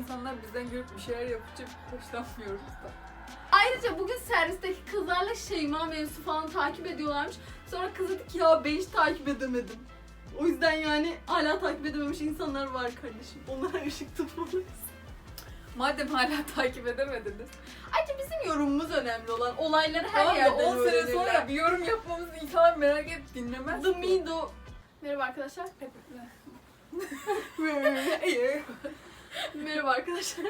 insanlar bizden görüp bir şeyler yapınca hoşlanmıyoruz da. Ayrıca bugün servisteki kızlarla Şeyma mevzusu falan takip ediyorlarmış. Sonra kız dedi ki ya ben hiç takip edemedim. O yüzden yani hala takip edememiş insanlar var kardeşim. Onlara ışık tutmalıyız. Madem hala takip edemediniz. Ayrıca bizim yorumumuz önemli olan. Olayları her Tamam da yerden 10 sene öğrenirler. sonra bir yorum yapmamızı insanlar merak edip dinlemez. The Mido. Merhaba arkadaşlar. Merhaba arkadaşlar.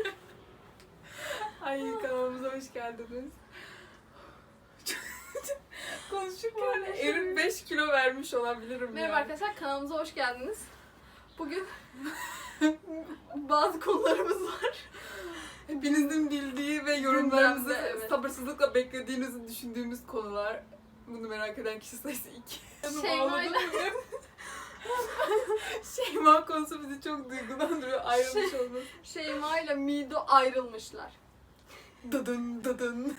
Ay kanalımıza hoş geldiniz. Konuşurken erim 5 kilo vermiş olabilirim Merhaba yani. arkadaşlar kanalımıza hoş geldiniz. Bugün bazı konularımız var. Hepinizin bildiği ve yorumlarınızı Gündemde, evet. sabırsızlıkla beklediğinizi düşündüğümüz konular. Bunu merak eden kişi sayısı 2. Şeyma ile- Şeyma konusu bizi çok duygulandırıyor. Ayrılmış Şey- olması. Şeyma ile Mido ayrılmışlar. Dıdın dıdın.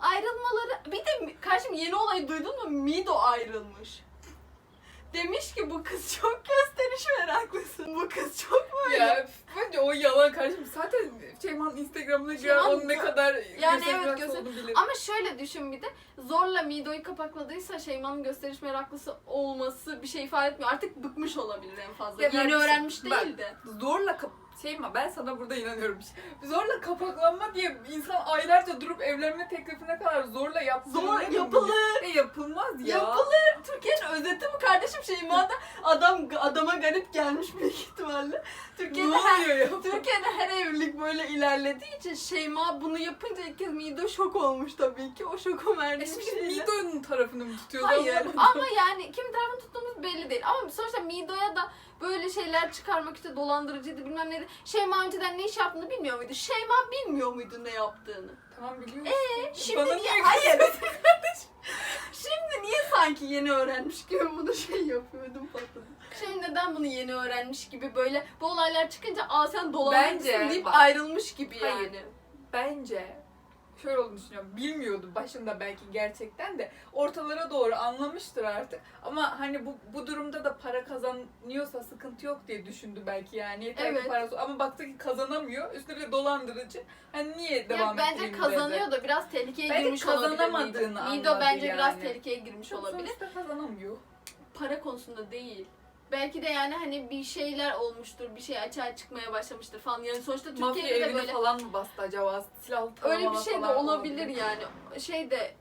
Ayrılmaları bir de karşım yeni olayı duydun mu? Mido ayrılmış. Demiş ki bu kız çok gösteriş meraklısı. Bu kız çok böyle. ya bence o yalan kardeşim. Zaten Şeyma'nın Instagram'ına Şeyma- onun ne kadar Yani evet, göster- olduğunu bilir. Ama şöyle düşün bir de zorla Mido'yu kapakladıysa Şeyma'nın gösteriş meraklısı olması bir şey ifade etmiyor. Artık bıkmış olabilir en fazla. Ya Yeni öğrenmiş bak, değil de. zorla kap Şeyma ben sana burada inanıyorum. Zorla kapaklanma diye insan aylarca durup evlenme teklifine kadar zorla yaptırılır Zor yapılır. E, yapılmaz ya. Yapılır. Türkiye'nin özeti bu kardeşim Şeyma'da adam adama garip gelmiş büyük ihtimalle. Ne Türkiye'de her ya? Türkiye'de her evlilik böyle ilerlediği için Şeyma bunu yapınca ilk kez Mido şok olmuş tabii ki. O şoku E verdiği şimdi şeyle. Mido'nun tarafını mı tutuyoruz? Hayır ama yani kim tarafını tuttuğumuz belli değil. Ama sonuçta Mido'ya da böyle şeyler çıkarmak işte dolandırıcıydı bilmem neydi. Şeyma önceden ne iş yaptığını bilmiyor muydu? Şeyma bilmiyor muydu ne yaptığını? Tamam biliyorum. Eee şimdi Bana niye? Hayır. şimdi niye sanki yeni öğrenmiş gibi bunu şey yapıyordum patladı. Şimdi neden bunu yeni öğrenmiş gibi böyle bu olaylar çıkınca aa sen dolandırıcısın Bence, deyip bak. ayrılmış gibi Hayır. yani. Bence şöyle olduğunu düşünüyorum. Bilmiyordu başında belki gerçekten de ortalara doğru anlamıştır artık. Ama hani bu bu durumda da para kazanıyorsa sıkıntı yok diye düşündü belki yani. Yeter ki Evet. parası ama baktı ki kazanamıyor. Üstüne bir de dolandırıcı. Hani niye devam Ya bence dedi. kazanıyor da biraz tehlikeye Bence girmiş olabilir. kazanamadığını anladı Mido bence biraz yani. tehlikeye girmiş olabilir. Sonuçta kazanamıyor. Para konusunda değil. Belki de yani hani bir şeyler olmuştur, bir şey açığa çıkmaya başlamıştır falan. Yani sonuçta Mafya Türkiye'de de evini böyle falan mı bastı acaba? Silahlı öyle bir şey de olabilir yani. Şeyde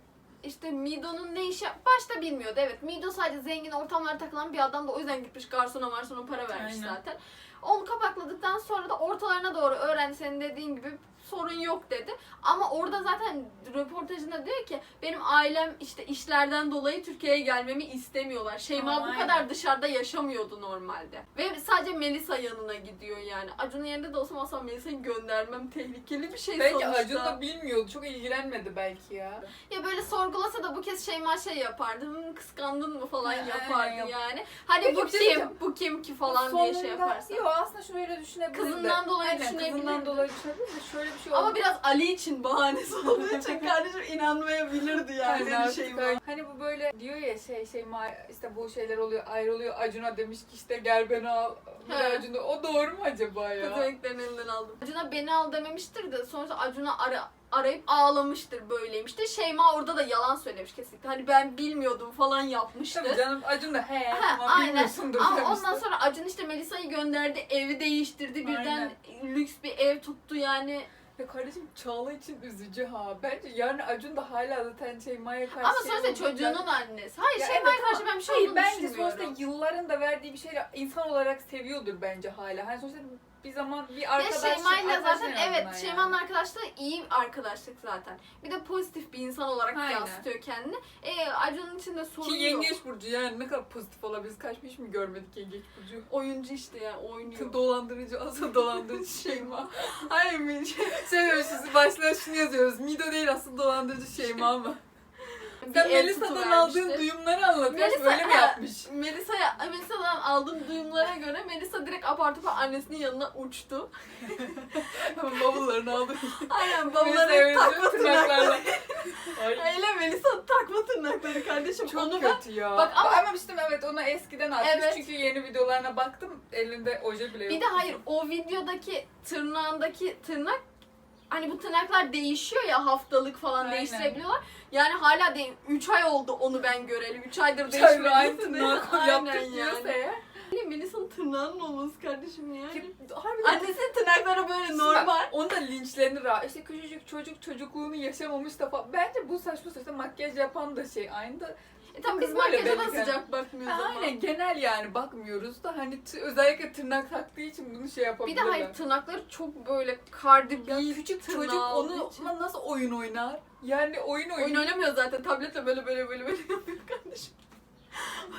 işte Mido'nun ne işi başta bilmiyordu evet. Mido sadece zengin ortamlara takılan bir adam da o yüzden gitmiş garsona marsona para vermiş Aynen. zaten. Onu kapakladıktan sonra da ortalarına doğru öğrendi senin dediğin gibi sorun yok dedi. Ama orada zaten röportajında diyor ki benim ailem işte işlerden dolayı Türkiye'ye gelmemi istemiyorlar. Şeyma Aa, bu aynen. kadar dışarıda yaşamıyordu normalde. Ve sadece Melisa yanına gidiyor yani. Acun'un yerinde de olsam asla Melisa'yı göndermem tehlikeli bir şey Belki sonuçta. Acun da bilmiyordu. Çok ilgilenmedi belki ya. Ya böyle sorgulasa da bu kez Şeyma şey yapardı. "Hı, kıskandın mı falan yapardı yap- yani. Hani Peki bu şey kim? diyeceğim. Bu kim ki falan diye şey yaparsa. Yok aslında şöyle düşünebilir de. Kızından dolayı Aynen, düşünebilir Kızından dolayı düşünebilir de şöyle bir şey Ama oldu. biraz Ali için bahanesi olduğu için kardeşim inanmayabilirdi yani. Aynen, Hani artık Şeyma. öyle. Hani bu böyle diyor ya şey şey işte bu şeyler oluyor ayrılıyor Acun'a demiş ki işte gel beni al. He. Acun'a o doğru mu acaba ya? Pezevenklerin elinden aldım. Acun'a beni al dememiştir de sonuçta Acun'a ara, arayıp ağlamıştır böyleymiş de Şeyma orada da yalan söylemiş kesinlikle. Hani ben bilmiyordum falan yapmıştı. Tabii canım Acun da he Ha, tamam aynen. bilmiyorsundur Ama demişti. ondan sonra Acun işte Melisa'yı gönderdi, evi değiştirdi, birden lüks bir ev tuttu yani. Ya kardeşim Çağla için üzücü ha. Bence yani Acun da hala zaten Şeyma'ya karşı Ama şey sonuçta çocuğunun annesi. Hayır Ya Şeyma'ya evet karşı ben bir şey Hayır olduğunu bence düşünmüyorum. sonuçta yılların da verdiği bir şeyle insan olarak seviyordur bence hala. Hani sonuçta bir zaman bir Ya arkadaş Şeyma'yla arkadaş zaten en azından evet yani. Şeyma'nın arkadaşlığı iyi arkadaşlık zaten. Bir de pozitif bir insan olarak Aynen. yansıtıyor kendini. E, Acun'un içinde sorun Ki yok. yengeç burcu yani ne kadar pozitif olabiliriz. Kaç hiç mi görmedik yengeç burcu? Oyuncu işte yani oynuyor. Dolandırıcı, asıl dolandırıcı Şeyma. Hayır mi? Şey diyoruz sizi başlığa şunu yazıyoruz. Mido değil asıl dolandırıcı Şeyma mı? Sen Melisa'dan aldığın duyumları anlatıyorsun. Melisa- Öyle mi yapmış? Melisa'ya Melisa'dan aldığım duyumlara göre Melisa direkt apar topar annesinin yanına uçtu. Bavullarını aldı. Aynen Bavulları takma tırnakları. Ay, Öyle Melisa takma tırnakları kardeşim. çok Onu ben kötü ya. Bak ama- işte evet ona eskiden atmış Evet. çünkü yeni videolarına baktım elinde oje bile yok. Bir de hayır o videodaki tırnağındaki tırnak hani bu tırnaklar değişiyor ya haftalık falan Aynen. değiştirebiliyorlar. Yani hala değil 3 ay oldu onu ben göreli. 3 aydır değişmedi. aynı tırnağı Aynen diyorsa eğer. Melisa'nın tırnağının olması kardeşim yani. Ki- Harbiden Annesinin tırnakları böyle Bak, normal. Onu da linçlerini rahat. İşte küçücük çocuk çocukluğunu yaşamamış da falan. Bence bu saçma saçma makyaj yapan da şey. Aynı da E tamam biz böyle makyaja da belli yani. sıcak bakmıyoruz Ha, ama. aynen genel yani bakmıyoruz da hani t- özellikle tırnak taktığı için bunu şey Bir yapabilirler. de hayır tırnakları çok böyle Cardi B ya küçük tırnağı çocuk olduğu onu için. nasıl oyun oynar? Yani oyun oyun. Oyun oynamıyor zaten. Tabletle böyle böyle böyle böyle yapıyor kardeşim.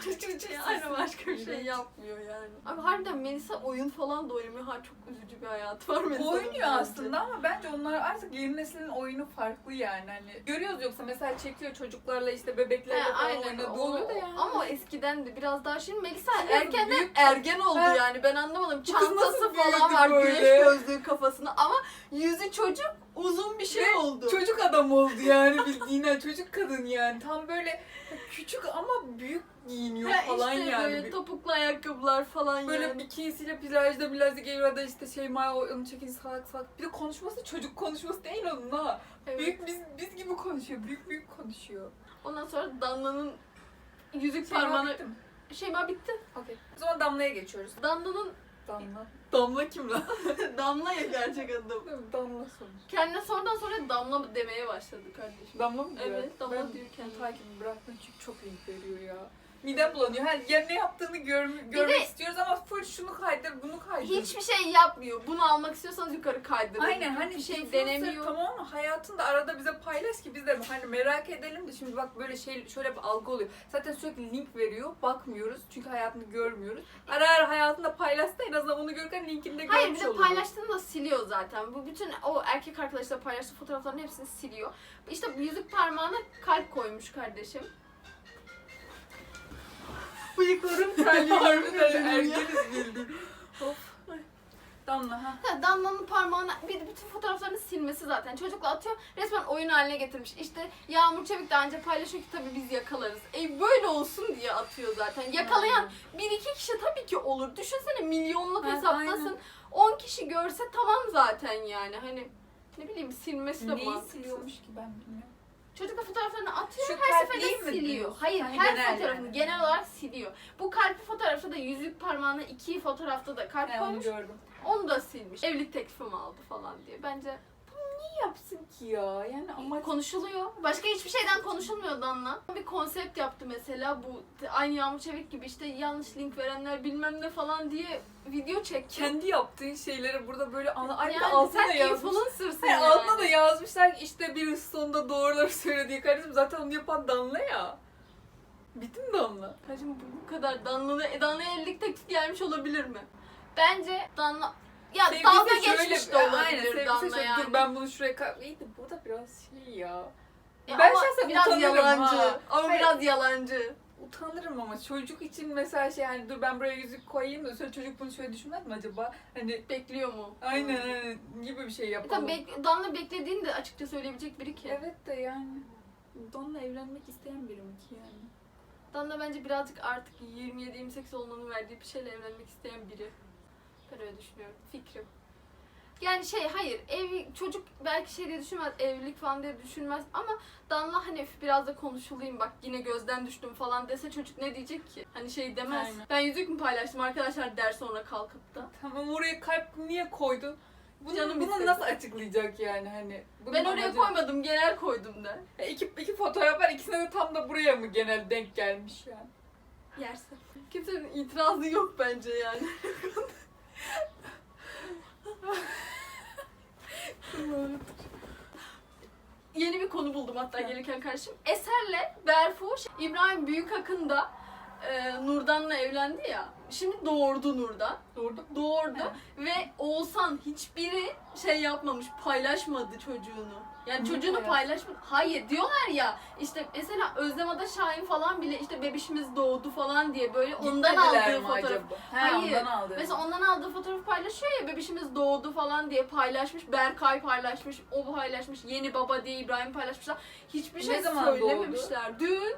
Çocuk aynı başka bir şey yapmıyor yani. Abi harbiden Melisa oyun falan da oynamıyor. Ha çok üzücü bir hayatı var Melisa'nın. Oynuyor bence. aslında ama bence onlar artık yeni neslin oyunu farklı yani. Hani görüyoruz yoksa mesela çekiyor çocuklarla işte bebeklerle He, falan aynen oynadığı oluyor da yani. Ama eskiden de biraz daha şimdi Melisa Şimdi erkenden büyük- ergen oldu Ha. yani ben anlamadım. Çantası falan var böyle? güneş gözlüğü kafasına ama yüzü çocuk uzun bir şey Ve oldu. Çocuk adam oldu yani bildiğin hani çocuk kadın yani. Tam böyle küçük ama büyük giyiniyor Ha, falan işte yani. böyle topuklu ayakkabılar falan Böyle yani. bikinisiyle plajda plajda geliyor da işte şey Maya onu çekin salak salak. Bir de konuşması çocuk konuşması değil onun ha. Evet. Büyük biz biz gibi konuşuyor. Büyük büyük konuşuyor. Ondan sonra Damla'nın yüzük Şeyma parmağına... bitti mi? Şeyma bitti. Okey. O zaman Damla'ya geçiyoruz. Damla'nın... Damla. Damla kim lan? Damla ya gerçek adım. Damla sonuç. Kendine sonradan sonra Damla demeye başladı kardeşim. Damla mı diyor? Evet, Damla ben diyor kendine. takibi bıraktım çünkü çok iyi veriyor ya. Midem bulanıyor. Her ya ne yaptığını gör, görmek de- istiyoruz ama full şunu kaydır, bunu kaydır. Hiçbir şey yapmıyor. Bunu almak istiyorsanız yukarı kaydırın. Aynen hani bir şey denemiyor. Tamam mı? Hayatında arada bize paylaş ki biz de hani merak edelim de şimdi bak böyle şey şöyle bir algı oluyor. Zaten sürekli link veriyor. Bakmıyoruz. Çünkü hayatını görmüyoruz. Ara ara hayatında paylaşsa en azından onu görürken linkini de görmüş Hayır bir de oluruz. paylaştığını da siliyor zaten. Bu bütün o erkek arkadaşlar paylaştığı fotoğrafların hepsini siliyor. İşte yüzük parmağına kalp koymuş kardeşim. Bıyıklarım Harbiden erkeniz bildim. of. Damla ha. Ha, Damla'nın parmağına bir bütün fotoğraflarını silmesi zaten. Çocukla atıyor. Resmen oyun haline getirmiş. İşte Yağmur Çevik de anca paylaşıyor ki tabii biz yakalarız. E böyle olsun diye atıyor zaten. Yakalayan bir iki kişi tabii ki olur. Düşünsene milyonluk Ha, hesaptasın. aynen. 10 kişi görse tamam zaten yani. Hani ne bileyim silmesi de Neyi mantıksız. siliyormuş ki ben bilmiyorum. Çocuk da fotoğraflarını atıyor. Şu her kalp değil seferinde mi siliyor. diyorsun? Hayır, Hani her genel fotoğrafını yani. genel olarak siliyor. Bu kalpli fotoğrafta da yüzük parmağına iki fotoğrafta da kalp He onu koymuş. gördüm. Onu da silmiş. Evlilik teklifimi aldı falan diye. Bence Ne yapsın ki ya? Yani ama konuşuluyor. Başka hiçbir şeyden konuşulmuyor Danla. Bir konsept yaptı mesela bu aynı Yağmur Çevik gibi işte yanlış link verenler bilmem ne falan diye video çekti. kendi yaptığı şeyleri burada böyle ana de yani altına da yazmış. influencer'sın yani. altına da yazmışlar işte bir sonunda doğruları söylediği kardeşim zaten onu yapan Damla ya. Bitti mi Damla? Kardeşim bu, bu kadar Danla'ya Danla'ya evlilik teklifi gelmiş olabilir mi? Bence Danla ya Sevgisi dalga şöyle- geçmiş de Aynen, olabilir sevgisi Danla şöyle, yani. Dur ben bunu şuraya kay... İyi de bu da biraz şey ya. Ya ben şahsen biraz yalancı. ha. Ama Hayır. biraz yalancı. Utanırım ama çocuk için mesela şey hani dur ben buraya yüzük koyayım da sonra çocuk bunu şöyle düşünmez mi acaba? Hani Bekliyor mu? aynen aynen gibi bir şey E yapalım. tabii bek- Danla beklediğini de açıkça söyleyebilecek biri ki. Evet de yani. Don'la evlenmek isteyen biri mi ki yani? Danla bence birazcık artık 27-28 olmanın verdiği bir şeyle evlenmek isteyen biri. Ben öyle düşünüyorum. Fikrim. Yani şey hayır ev çocuk belki şey diye düşünmez evlilik falan diye düşünmez ama Danla hani biraz da konuşulayım bak yine gözden düştüm falan dese çocuk ne diyecek ki? Hani şey demez. Aynen. Ben yüzük mü paylaştım arkadaşlar der sonra kalkıp da. Tamam oraya kalp niye koydun? Bunu, Canım bunu istedi. nasıl açıklayacak yani hani? Bunun Ben oraya amacı- koymadım genel koydum da. Ya iki, iki fotoğraf var ikisine de tam da buraya mı genel denk gelmiş yani? Yersin. Kimsenin itirazı yok bence yani. Yeni bir konu buldum hatta gelirken kardeşim. Eser'le Berfu, İbrahim Büyükakın da e, Nurdan'la evlendi ya. Şimdi doğurdu Nurdan. Doğru. Doğurdu ve Oğuzhan hiçbiri şey yapmamış, paylaşmadı çocuğunu. Yani Niye çocuğunu paylaş- paylaşmadı. Hayır diyorlar ya işte mesela Özlem Ada Şahin falan bile işte bebişimiz doğdu falan diye böyle ondan Gitmediler aldığı mi fotoğraf. acaba? He, Hayır. ondan aldı. Mesela ondan aldığı fotoğrafı paylaşıyor ya bebişimiz doğdu falan diye paylaşmış. Berkay paylaşmış, o paylaşmış. Yeni baba diye İbrahim paylaşmışlar. Hiçbir Ne şey zaman söylememişler. Dün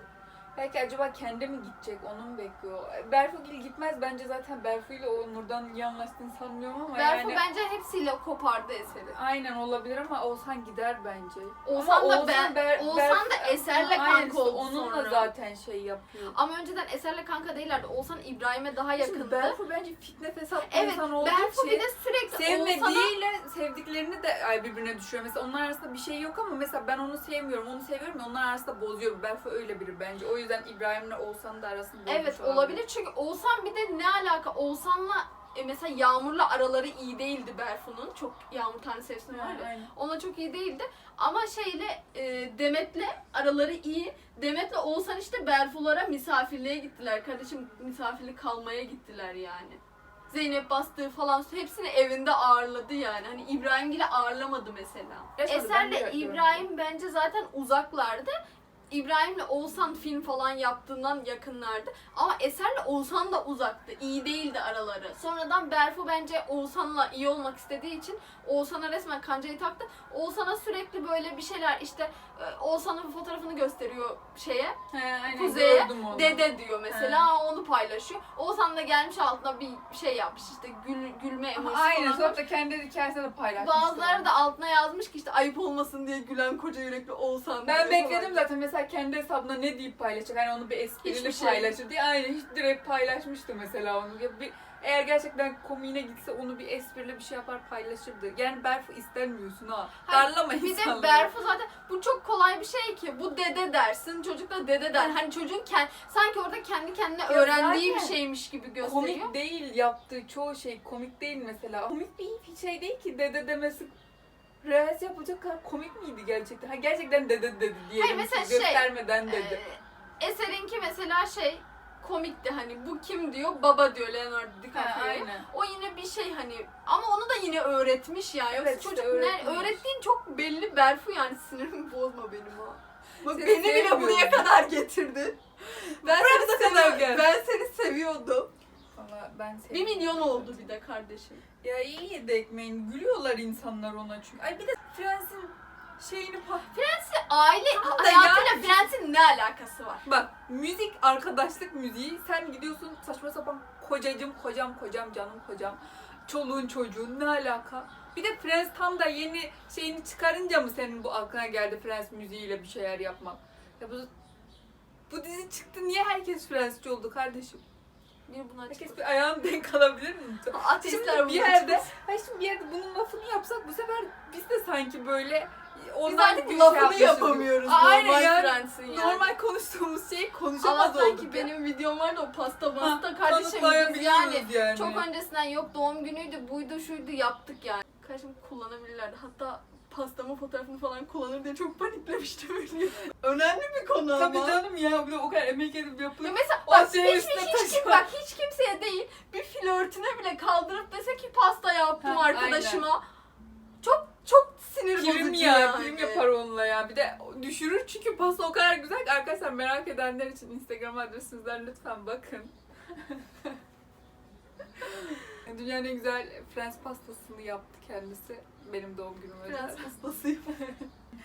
Belki acaba kendi mi gidecek onu mu bekliyor? Berfugil gitmez bence zaten Berfu ile o Nurdan iyi anlaştığını sanmıyorum ama Berfu yani bence hepsiyle kopardı eseri. aynen olabilir ama Oğuzhan gider bence. Oğuzhan Ama da ben- Oğuzhan da Eser'le kanka Aynen oldu Onunla sonra. zaten şey yapıyor. Ama önceden Eser'le kanka değillerdi. Oğuzhan İbrahim'e daha Şimdi yakındı. Berfu bence fitne fesat evet, insan olduğu Berfu için bir de sürekli Oğuzhan'a... sevmediğiyle sevdiklerini de ay birbirine düşüyor. Mesela onlar arasında bir şey yok ama mesela ben onu sevmiyorum, onu seviyorum ya onlar arasında bozuyor. Berfu öyle biri bence. O yüzden İbrahim'le Oğuzhan'ın da arasında bozmuş Evet olabilir. çünkü Oğuzhan bir de ne alaka? Oğuzhan'la e, mesela Yağmur'la araları iyi değildi Berfu'nun. Çok Yağmur tane sevsin var ya. Aynen. Ona çok iyi değildi. Ama şeyle e, Demet'le araları iyi. Demet'le Oğuzhan işte Berfulara misafirliğe gittiler. Kardeşim misafirlik kalmaya gittiler yani. Zeynep bastığı falan hepsini evinde ağırladı yani. Hani İbrahimgil'i ağırlamadı mesela. Yaşadı, ben Eser'le. İbrahim bence zaten uzaklardı. İbrahim'le Oğuzhan film falan yaptığından yakınlardı. Ama Eser'le Oğuzhan da uzaktı. İyi değildi araları. Sonradan Berfu bence Oğuzhan'la iyi olmak istediği için Oğuzhan'a resmen kancayı taktı. Oğuzhan'a sürekli böyle bir şeyler işte e, Oğuzhan'ın fotoğrafını gösteriyor şeye. He, Kuzey'e. Dede diyor mesela onu paylaşıyor. Oğuzhan da gelmiş altına bir şey yapmış işte gül, gülme emojisi Aynen sonra da kendi hikayesinde de paylaşmıştı. Bazıları da altına yazmış ki işte ayıp olmasın diye gülen koca yürekli Oğuzhan Ben bekledim zaten mesela kendi hesabına ne deyip paylaşacak hani onu bir esprili Hiçbir şey. paylaşır diye aynen hiç direkt paylaşmıştı mesela onu. Ya bir, eğer gerçekten komiğine gitse onu bir esprili bir şey yapar paylaşırdı. Yani Berfu istemiyorsun ha. Hayır, Darlama Bir de insanları. Berfu zaten bu çok kolay bir şey ki bu dede dersin çocuk da dede der. Hani çocuğun kend, sanki orada kendi kendine Ya öğrendiği bir zaten şeymiş gibi gösteriyor. Komik değil yaptığı çoğu şey komik değil mesela. Komik bir şey değil ki dede demesi Reels yapacak kadar komik miydi gerçekten? Ha gerçekten dede dedi diyelim. Hayır, mesela şey, Göstermeden dedi. Ee, Eser'inki mesela şey komikti hani bu kim diyor baba diyor Leonardo DiCaprio. O yine bir şey hani ama onu da yine öğretmiş ya. Yoksa Evet, çocuk öğretmiş. ne, öğrettiğin çok belli Berfu yani sinirimi bozma benim ha. Bak Seni beni bile buraya kadar getirdin. Ben seni, gel. ben seni seviyordum. Valla ben Bir sevdim. milyon oldu bir de kardeşim. Ya iyi yedi ekmeğin. Gülüyorlar insanlar ona çünkü. Ay bir de Frans'ın şeyini pa- Aile Tamam da hayatıyla Frans'in ne alakası var? Bak müzik arkadaşlık müziği sen gidiyorsun saçma sapan kocacım kocam kocam canım kocam çoluğun çocuğun ne alaka? Bir de Prens tam da yeni şeyini çıkarınca mı senin bu aklına geldi Prens müziğiyle bir şeyler yapmak? Ya bu bu dizi çıktı niye herkes Fransızca oldu kardeşim? Bir buna Herkes açıklasın. bir ayağını denk alabilir mi? Ateistler Şimdi bir bunu yerde, hayır şimdi bir yerde bunun lafını yapsak bu sefer biz de sanki böyle onlar artık lafını şey yapmışız. yapamıyoruz Aynen normal yani. Yani. Normal konuştuğumuz şeyi konuşamaz Allah'tan olduk. ki ya. benim videom vardı o pasta Ha, pasta kardeşim biz kanıtlayabiliyoruz yani yani. çok öncesinden yok doğum günüydü buydu şuydu yaptık yani. Kardeşim kullanabilirlerdi hatta pastamın fotoğrafını falan kullanır diye çok paniklemiştim öyle. Önemli bir konu Tabii ama. canım ya bir de o kadar emek edip Ya yapılıyor. mesela O bak hiç, üstüne hiç, hiç, taşıma. bak hiç kimseye değil bir flörtüne bile kaldırıp dese ki pasta yaptım Ha, arkadaşıma. Çok çok sinir Prim bozucu ya, yani. prim yapar onunla ya. Bir de düşürür çünkü pasta o kadar güzel ki arkadaşlar merak edenler için Instagram adresimizden lütfen bakın. Dünyanın en güzel Frans pastasını yaptı kendisi. Benim doğum günüm özel. Prens pastasıyım.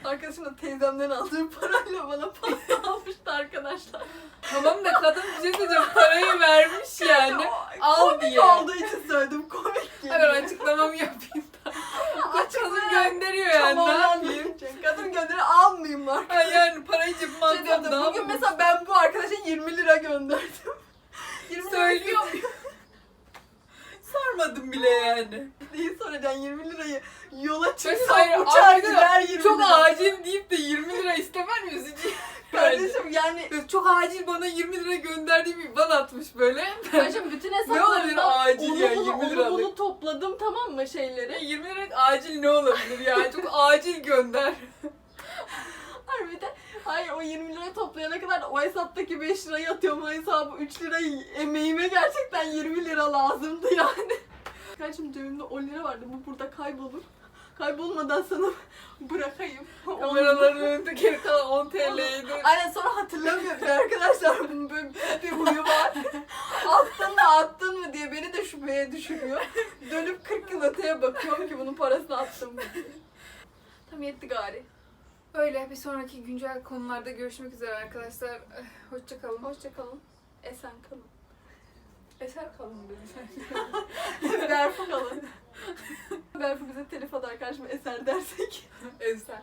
Arkadaşım da teyzemden aldığı parayla bana pasta almıştı arkadaşlar. Tamam da kadın bir şey söyleyeceğim parayı vermiş yani. Al komik diye. olduğu için söyledim komik Hemen açıklamamı yapayım Kadın gönderiyor yani ne yapayım? Kadın gönderi almayayım var. Ha yani parayı cebime Şey atsam diyordu, daha bugün mesela ben bu arkadaşa 20 lira gönderdim. 20 Söylüyor muyum? Sormadım bile yani. Neyi soracaksın 20 lirayı yola çıksam uçar gider 20 Çok lira. acil deyip de 20 lira istemez mi üzücü? Kardeşim yani Çok acil bana 20 lira gönderdiği bir ban atmış böyle. Kardeşim bütün olabilir hesaplarımdan acil onu ya, bunu 20 onu liralık? bunu topladım tamam mı şeyleri. 20 lira acil ne olabilir ya? Çok acil gönder. Harbi de Hayır o 20 lirayı toplayana kadar o hesaptaki 5 lirayı atıyorum. O hesabı 3 lirayı emeğime gerçekten 20 lira lazımdı yani. Kardeşim cebimde 10 lira vardı. Bu burada kaybolur. Kaybolmadan sana bırakayım. Kameraların önünde geri kalan 10 TL'ydi. Aynen sonra hatırlamıyor bile arkadaşlar. Bunun böyle bir huyu var. attın mı attın mı diye beni de şüpheye düşürüyor. Dönüp 40 yıl öteye bakıyorum ki bunun parasını attım mı diye. Tam yetti gari. Öyle bir sonraki güncel konularda görüşmek üzere arkadaşlar. Hoşçakalın. Hoşçakalın. Esen kalın. Eser kalın dedi. Berfu kalın. Berfu bize telif atar karşıma eser dersek. Eser.